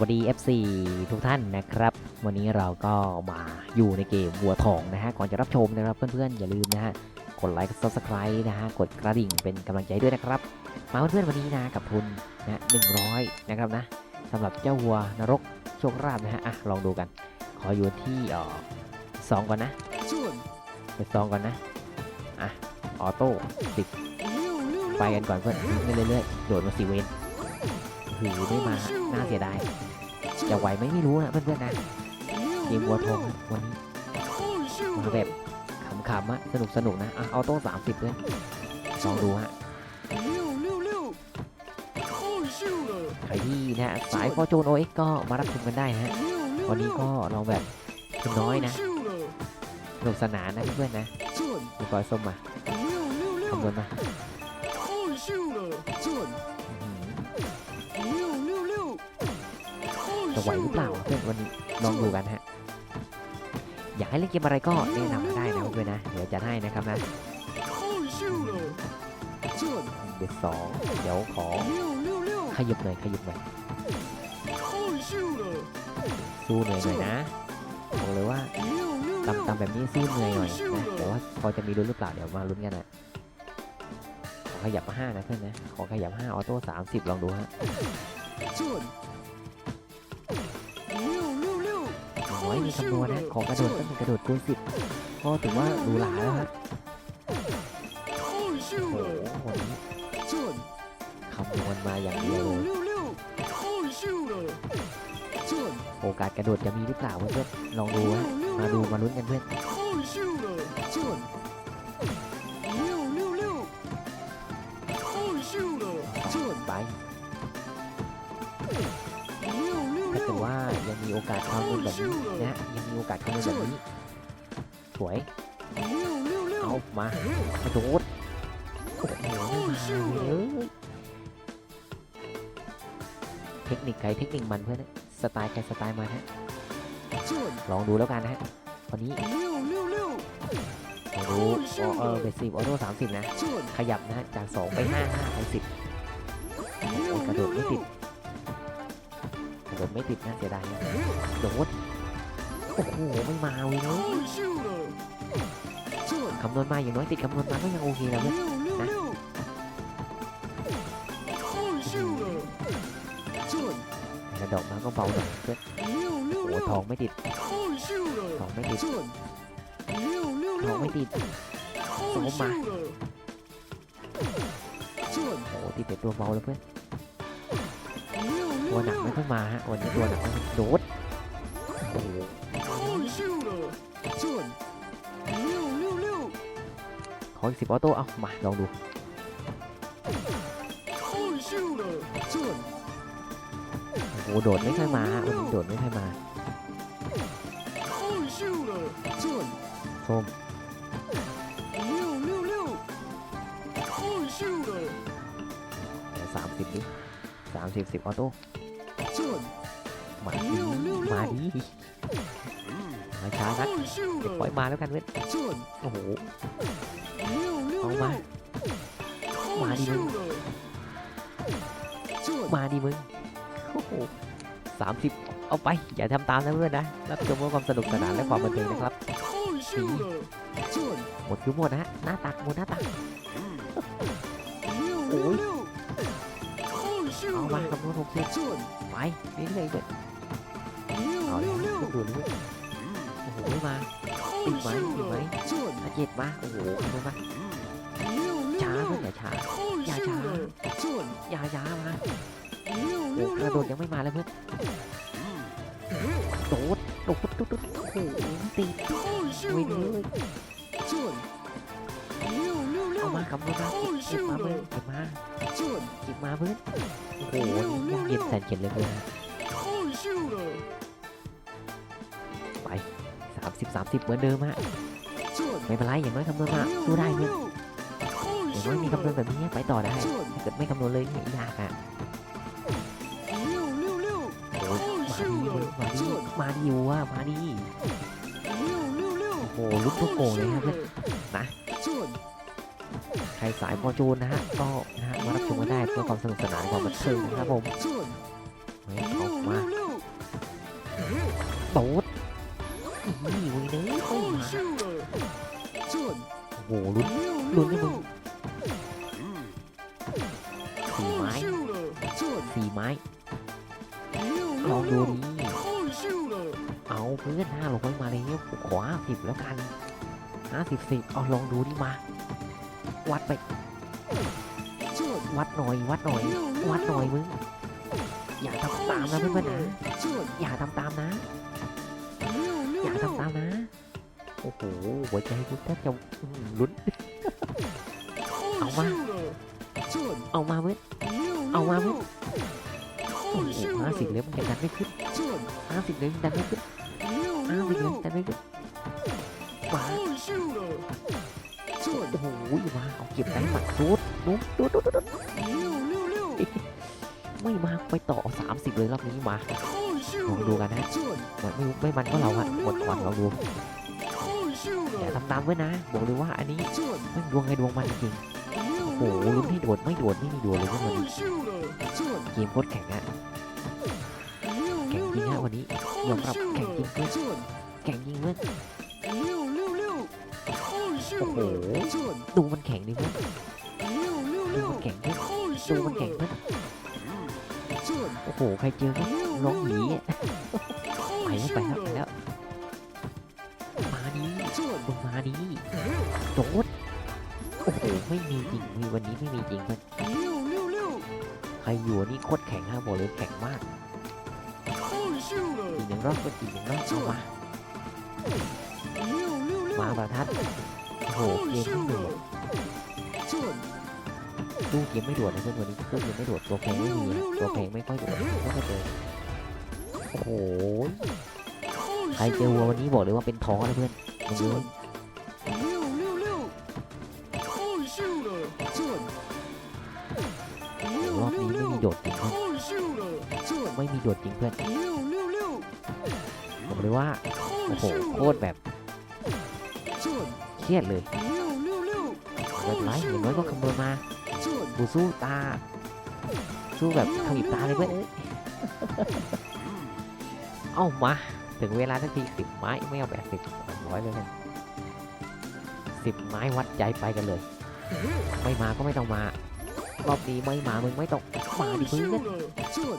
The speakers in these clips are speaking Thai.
วัสดี FC ทุกท่านนะครับ วันนี้เราก็มาอยู่ในเกมวัวทองนะฮะ ก่อนจะรับชมนะครับเพื่อนๆ อย่าลืมนะฮะ กดไลค์กด subscribe นะฮะ กดกระดิ่งเป็นกำลังใจด้วยนะครับ มาเพื่อนๆวันนี้นะกับทุนนะหนึ่งร้อยนะครับนะสำหรับเจ้าวัวนรกโชคราบนะฮะ อะ ลองดูกัน ขออยู่ที่ออสองก่อนนะไปสองก่อนนะ อะ ออโต้สิบไปกันก่อนเพื่อนเรื่อยๆโดดมาสีเวนหือไม่มา น่าเสียดาย จะไหวไหมไม่รู้นะเพื่อนๆนะเกมวัวทองวันนี้มาแบบขำๆอะสนุกสนุกนะอะออโต้สามสิบเลยลองดูฮะใครที่นะสายฟอร์จูนโอเอ็กก็มารับชมกันได้ฮะวันนี้ก็เราแบบทุนน้อยนะสนุกสนานนะเพื่อนๆนะดูกอยส้มมาคำนวณมา ไหวหรือเปล่าเพื่อนวันนี้ลองดูกันฮะอยากให้เล่นเกมอะไรก็แนะนำมาได้นะเพื่อนๆนะเดี๋ยวจะให้นะครับนะเดี๋ยวสองเดี๋ยวขอขยับหน่อยขยับหน่อยสู้เหนื่อยหน่อยนะบอกเลยว่าตำตำแบบนี้สู้เหนื่อยหน่อยนะแต่ว่าพอจะมีลุ้นหรือเปล่าเดี๋ยวมาลุ้นกันนะขอขยับมาห้านะเพื่อนนะขอขยับห้าออโต้สามสิบลองดูฮะ อย่างน้อยมีคำนวณนะขอกระโดดต้องเป็นกระโดดคูณสิบก็ถือว่าดูหลาแล้วฮะโอ้โหวันนี้คำนวณมาอย่างเดียวเลยโอกาสกระโดดจะมีหรือเปล่าเพื่อนๆลองดูฮะมาดูมาลุ้นกันเพื่อนไป กิดว่ายังมีโอกาสคำนวณแบบนี้นะฮะยังมีโอกาสคำนวณแบบนี้สวยเอามากระโดดโอ้โหเลยเทคนิคใครเทคนิคมันเพื่อนนะสไตล์ใครสไตล์มันฮะลองดูแล้วกันนะฮะวันนี้ลองดูออเออเบสิบออโต้สามสิบนะ ขยับนะฮะจากสองไปห้าห้าไปสิบ ไม่ติดนะเสียดายนะโดดโอ้โหไม่มาเลยเนาะคำนวณมาอย่างน้อยติดคำนวณมาก็ยังโอเคแล้วเว้ยกระดอกมาก็เบาหน่อยเพื่อนโอ้โหทองไม่ติดทองไม่ติดทองไม่ติดสมมาโอ้โหติดแต่ตัวเบาแล้วเพื่อน ตัวหนักไม่ค่อยมาฮะวันนี้ตัวหนักไม่ค่อยโดดโอ้โหขออีกสิบออโต้เอามาลองดูโอ้โหโดดไม่ค่อยมาฮะวันนี้โดดไม่ค่อยมาส้มสามสิบดิ สามสิบสิบออโต้มาดีมาดีมาช้านักเดี๋ยวปล่อยมาแล้วกันเว้ยโอ้โหเอามามาดิมึงมาดิมึงโอ้โหสามสิบเอาไป อย่าทำตามนะเพื่อนนะ รับชมว่าความสนุกสนานและความบันเทิงนะครับหมดคือหมดนะฮะหน้าตักหมดหน้าตักโอ้ย เอามาคำนวณหกสิบไปเรื่อยๆเว้ยเอาเลยดูดูเลยโอ้โหมาติดไหมติดไหมอาเจ็ดมาโอ้โหคำนวณมาช้าเพื่อนอย่าช้าอย่าช้าอย่าช้ามาโอ้กระโดดยังไม่มาเลยเพื่อนโดดโดดโดดโดดโอ้โหติดไม่เลย เอามาคำนวณมาเก็บมาเพื่อนเก็บมาเก็บมาเพื่อนโอ้โหยากเย็นแสนเข็นเลยเพื่อนไปสามสิบสามสิบเหมือนเดิมฮะไม่เป็นไรอย่างน้อยคำนวณมาสู้ได้เพื่อนอย่างน้อยมีคำนวณแบบนี้ไปต่อได้ถ้าเกิดไม่คำนวณเลยเนี่ยยากอะโอ้ยมาดีมาดีมาดีว่ะมาดีโอ้โหลุกทุกโกงเลยครับเพื่อนนะ ใครสายพอจูนนะฮะก็นะฮะมารับชมกันได้เพื่อความสนุกสนานความบันเทิงนะครับผมเฮ้ยออกมาตูดนี่วุ้ยเด้เข้ามาโอ้โหลุ้นลุ้นนี่มึงสี่ไม้สี่ไม้ลองดูดิเอาเพื่อนห้าร้ไปมาเลยขวาสิบแล้วกันห้าสิบสิบเอาลองดูดิมา วัดไป วัดหน่อย วัดหน่อย วัดหน่อยมึง อย่าทำตามนะเพื่อนๆนะ อย่าทำตามนะ อย่าทำตามนะ โอ้โห หัวใจกูแทบจะลุ้น เอามา เอามามึงเอามามึงโอ้โหห้าสิบเล่บมันดันไม่ขึ้นห้าสิบเล็บดันไม่ขึ้นห้าสิบเล็บดันไม่ขึ้นว้า โอ้โหมาเอาเก็บได้นหมัดดูดดูดดูดดูดไม่มาไปต่อ 30 เลยรอบนี้มาลองดูกันนะเหมือนไม่ไม่มันก็เราอะหมดหวังเราดูอย่าทำตามไว้นะ บอกเลยว่าอันนี้ไม่ดวงใครดวงมันจริงโอ้โหลุ้นให้โดดไม่โดดไม่มีโดดเลยวันนี้เกมโคตรแข่งอะแข่งจริงฮะวันนี้ยอมรับแข่งจริงเพื่อนแข่งจริงเพื่อน โอ้โหดูมันแข็งดิเดูมันแข็งเพื่ดูมันแข็งเพื่โอ้โหใครเจอก็ร้องหนีไปแล้วไปแล้วไปแล้วมานี้ลงมานี้โดดโอ้โหไม่มีจริงมีวันนี้ไม่มีจริงมันใครอยู่นี่โคตรแข็งฮะบอกเลยแข็งมากอีกหนึ่งรอบก็อีกหนึ่งรอบมามาประทัด โหเกมไม่ด่วนตู้เกมไม่ด่วนนะเพื่อนวันนี้ตู้เกมไม่ด่วนตัวแพงไม่มีตัวแพงไม่ค่อยด่วนไม่ค่อยเจอโอ้โหใครเจอวัววันนี้บอกเลยว่าเป็นท้องนะเพื่อนมึงดูรอบนี้ไม่มีโดดจริงครับไม่มีโดดจริงเพื่อนบอกเลยว่าโอ้โหโคตรแบบ เครียดเลยเห็นไหมอย่างน้อยก็คำนวณมาบูสู้ตา สู้แบบขมิบตาเลยเพื่อนเอ้ามา ถึงเวลาทักทีสิบไม้ไม่เอาแปดสิบร้อยเลยเะสิบไม้วัดใจไปกันเลย ไม่มาก็ไม่ต้องมารอบนี้ไม่มามึงไม่ต้องมาดิเพื่อน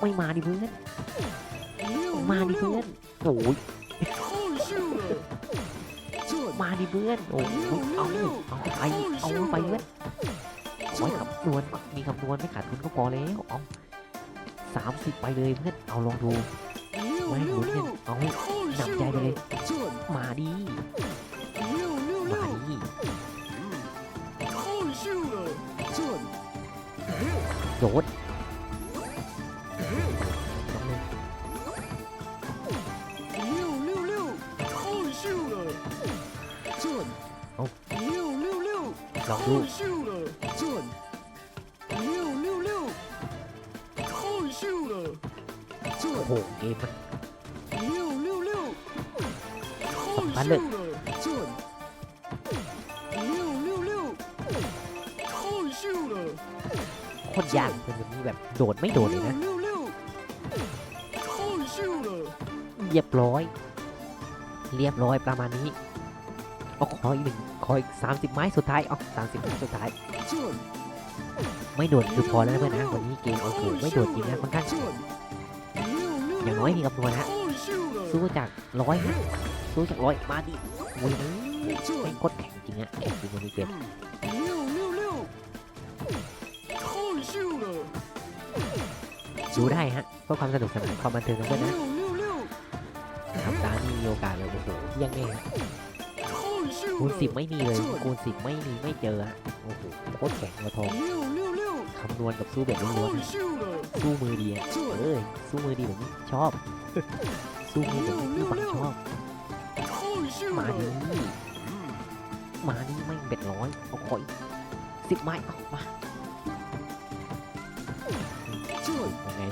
ไม่มาดิเพื่อนมาดิเพื่อนโอ้ย มาดิเบื่อนโอ้ยเอาเอาไปเอาไปเพื่อนร้อคำนวณมีคำนวณไม่ขาดทุนก็พอแล้วเอาสามสิบไปเลยเพื่อนเอาลองดูไม่หมุนี่ยเอาหนักใจไปเลยมาดิมาดิโดด ลองดูโอ้โหเกมมันมันเลยโคตรยากเป็นแบบนี้แบบโดดไม่โดดเลยนะเรียบร้อย เรียบร้อยประมาณนี้ เอาขออีกหนึ่งขออีกสามสิบไม้สุดท้ายเอาสามสิบไม้สุดท้าย ไม่โดดคือพอแล้วเพื่อนนะวันนี้เกมเอาคืไม่โดดจริงนะค่อนข้างอย่างน้อยมีคำนวนะสู้จากร้อยสู้จากร้อยมาดิวันไม่กดแข็งจริงอะจริงวันนี้เกมดูได้ฮะเพื่อความสนุกสนานความบันเทิงกันเพื่อนนะทำตามีโอกาสเลยโอ้โหยังไงฮะ คูณสิบไม่มีเลยคูณสิบไม่มีไม่เจอโอ้โหโคตรแข็งมาทองคำนวณกับสู้แบบล้วนๆสู้มือดีเอ้ยสู้มือดีแบบนี้ชอบ สู้มือแบบนี้ปังชอบมาดีมาดีไม่เบ็ดร้อยเอาคอยสิบไม้เอามายังไง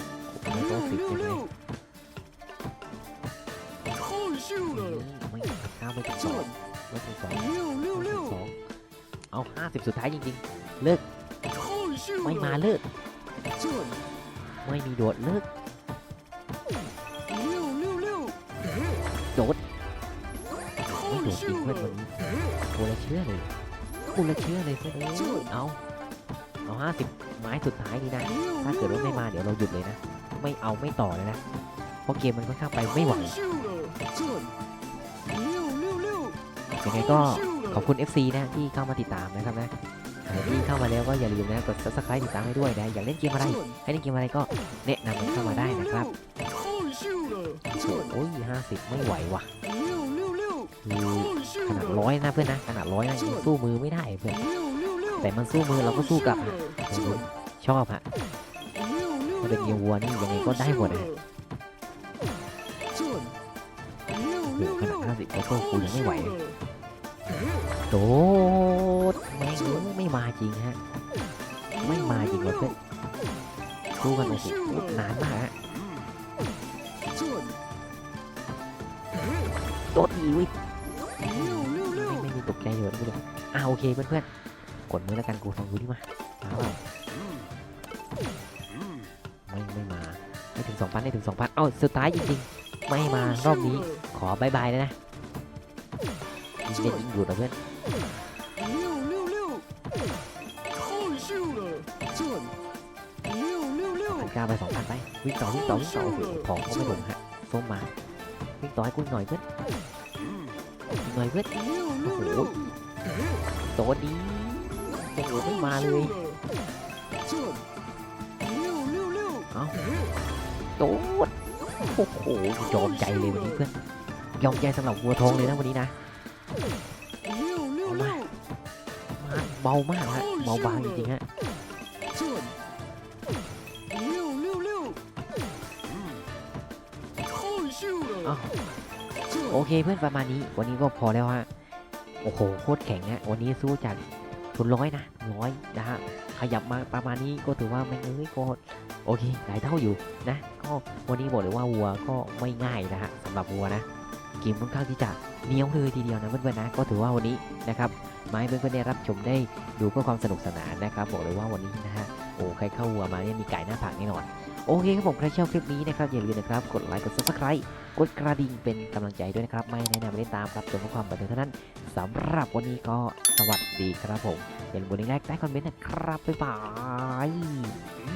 ไม่ต้องสิบใช่ไหมไม่ข้าวไม่ติด็คูณสองเร็วเร็วเอาห้าสิบสุดท้ายจริงๆ เลิก ไม่มาเลิก ไม่มีโดดเลิกโดดไม่โดดจริงเพื่อนวันนี้กูละเชื่อเลยกูละเชื่อเลยเพื่อนเอาเอาห้าสิบไม้สุดท้ายนี่นะ ถ้าเกิดว่าไม่มาเดี๋ยวเราหยุดเลยนะ ไม่เอาไม่ต่อเลยนะ เพราะเกมมันค่อนข้างไปไม่ไหว ยังไงก็ขอบคุณ FC นะที่เข้ามาติดตามนะครับนะที่เข้ามาแล้วก็อย่าลืมนะกด subscribe ติดตามให้ด้วยนะอยากเล่นเกมอะไร ให้เล่นเกมอะไรก็แนะนำเข้ามาได้นะครับโอ้ย50ไม่ไหวว่ะมีขนาดร้อยนะเพื่อนนะขนาดร้อยนะสู้มือไม่ได้เพื่อนแต่มันสู้มือเราก็สู้กลับชอบฮะเป็นเกียวัวนี่ยังไงก็ได้หมดนะขนาดห้าสิบก็สู้กูยังไม่ไหว โดดแม่งไม่มาจริงฮะ ไม่มาจริงว่ะเพื่อนสู้กันโอ้โหนานมากฮะโดดอีวิไม่มีตกใจเยอะด้วยอะโอเคเพื่อนๆกดมือแล้วกันกูฟังกูดีมาไม่ไม่มาไม่ถึงสองพันไม่ถึงสองพันเอ้าสุดท้ายจริงๆ ไม่มารอบนี้ขอบายบายเลยนะ ยิงเล่นยิงดูดนะเพื่อน 六六六，太秀了，转，六六六 พัน，เก้าไปสองพันไปวิ่งต่อวิ่งต่อวิ่งต่อโอ้โหของก็ไม่หลงฮะส้มมาวิ่งต่อให้กูหน่อยเพื่อนอีกหน่อยเพื่อน 六六六， โดดดีโอ้โหไม่มาเลย 转，六六六， เอ้าโดดโอ้โหยอมใจเลยวันนี้เพื่อนยอมใจสำหรับวัวทองเลยนะวันนี้นะ เร็วเร็วเร็วเบามากฮะเบาบางจริงเงี้ยโอเคเพื่อนประมาณนี้ วันนี้ก็พอแล้วฮะโอ้โหโคตรแข็งฮะวันนี้สู้จากทุนร้อยนะร้อยนะฮะขยับมาประมาณนี้ก็ถือว่าไม่เอ้ยก็โอเคหลายเท่าอยู่นะ ก็วันนี้บอกเลยว่าวัวก็ไม่ง่ายนะฮะสำหรับวัวนะ เกมค่อนข้างที่จะเหนียวเลยทีเดียวนะเพื่อนๆนะก็ถือว่าวันนี้นะครับมาให้เพื่อนๆได้รับชมได้ดูเพื่อความสนุกสนานนะครับบอกเลยว่าวันนี้นะฮะโอ้ใครเข้าวัวมาเนี่ยมีไก่หน้าผากแน่นอนโอเคครับผมใครชอบคลิปนี้นะครับอย่าลืมนะครับกดไลค์กด subscribe กดกระดิ่งเป็นกำลังใจด้วยนะครับ ไม่แนะนำไม่ได้ตามครับจนเพื่อความบันเทิงเท่านั้นสำหรับวันนี้ก็สวัสดีครับผมอย่าลืมกดไลค์ใต้คอมเมนต์นะครับบ๊ายบาย